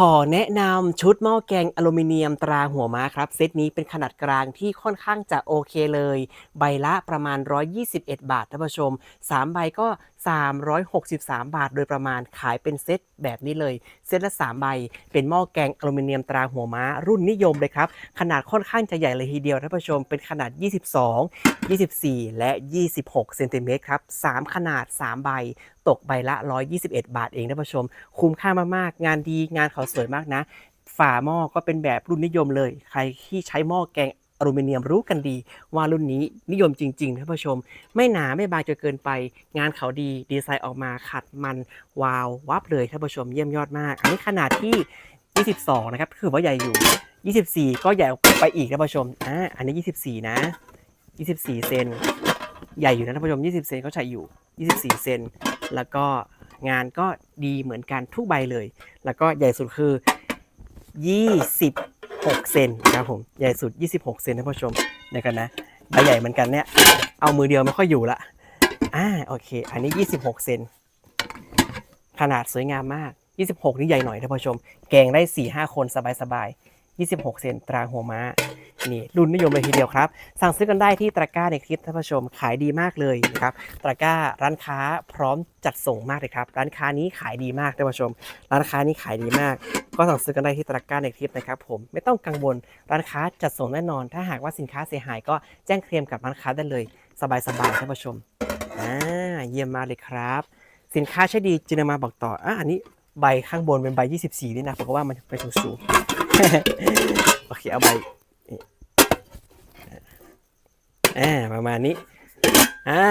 ขอแนะนำชุดหม้อแกงอลูมิเนียมตราหัวม้าครับ เซตนี้เป็นขนาดกลางที่ค่อนข้างจะโอเคเลย ใบละประมาณ 121 บาทท่านผู้ชม 3 ใบก็ 363 บาทโดยประมาณขายเป็นเซตแบบนี้เลย เซตละ 3 ใบ เป็นหม้อแกงอลูมิเนียมตราหัวม้ารุ่นนิยมเลยครับ ขนาดค่อนข้างจะใหญ่เลยทีเดียวท่านผู้ชม เป็นขนาด 22 24 และ 26 เซนติเมตรครับ 3 ขนาด 3 ใบ ตกใบละ 121 บาทเองท่านผู้ชม คุ้มค่ามากๆ งานดีงานเขาสวยมากนะ ฝาหม้อก็เป็นแบบรุ่นนิยมเลย ใครที่ใช้หม้อแกงอลูมิเนียมรู้กันดี ว่ารุ่นนี้นิยมจริงๆท่านผู้ชม ไม่หนาไม่บางจนเกินไป งานเขาดีดีไซน์ออกมาขัดมันวาววับเลยท่านผู้ชมเยี่ยมยอดมาก อันนี้ขนาดที่ 22 นะครับคือว่าใหญ่อยู่ 24 ก็ใหญ่ไปอีกท่านผู้ชมอ่าอันนี้ 24 นะ 24 เซนใหญ่อยู่นะท่านผู้ชม 20 เซนก็ใช้อยู่ 24 เซน แล้วก็งานก็ดีเหมือนกันทุกใบเลย แล้วก็ใหญ่สุดคือ 26 เซนครับผมใหญ่สุด 26 เซนท่านผู้ชมเดี๋ยวกันนะใบใหญ่เหมือนกันเนี่ยเอามือเดียวไม่ค่อยอยู่ละอ่าโอเค อันนี้ 26 เซนขนาดสวยงามมาก 26 นี่ใหญ่หน่อยท่านผู้ชม แกงได้ 4-5 คนสบายๆ 26 เซนตราหัวม้า นี่รุ่นนิยมเลยทีเดียวครับ สั่งซื้อกันได้ที่ตะกร้าในคลิปท่านผู้ชมขายดีมากเลยนะครับตะกร้าร้านค้าพร้อมจัดส่งมากเลยครับ ร้านค้านี้ขายดีมากท่านผู้ชม ร้านค้านี้ขายดีมาก ก็สั่งซื้อกันได้ที่ตะกร้าในคลิปนะครับผมไม่ต้องกังวลร้านค้าจัดส่งแน่นอน ถ้าหากว่าสินค้าเสียหายก็แจ้งเคลมกับร้านค้าได้เลย สบายๆท่านผู้ชมอ่าเยี่ยมมากเลยครับ สินค้าใช้ดีจึงนำมาบอกต่ออะอันนี้ใบข้างบนเป็นใบ 24 นี่นะผมก็ว่ามันไปสูงๆ โอเคเอาใบอ่าประมาณนี้อ่า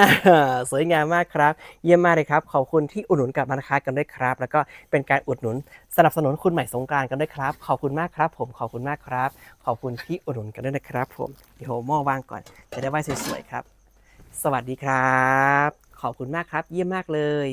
สวยงามมากครับ เยี่ยมมากเลยครับ ขอบคุณที่อุดหนุนกับร้านค้ากันด้วยครับ แล้วก็เป็นการอุดหนุนสนับสนุนคุณใหม่สงกานต์กันด้วยครับ ขอบคุณมากครับ ผมขอบคุณมากครับ ขอบคุณที่อุดหนุนกันด้วยนะครับ ผมเดี๋ยวหม้อวางก่อน จะได้ไหว้สวยๆครับ สวัสดีครับ ขอบคุณมากครับ เยี่ยมมากเลย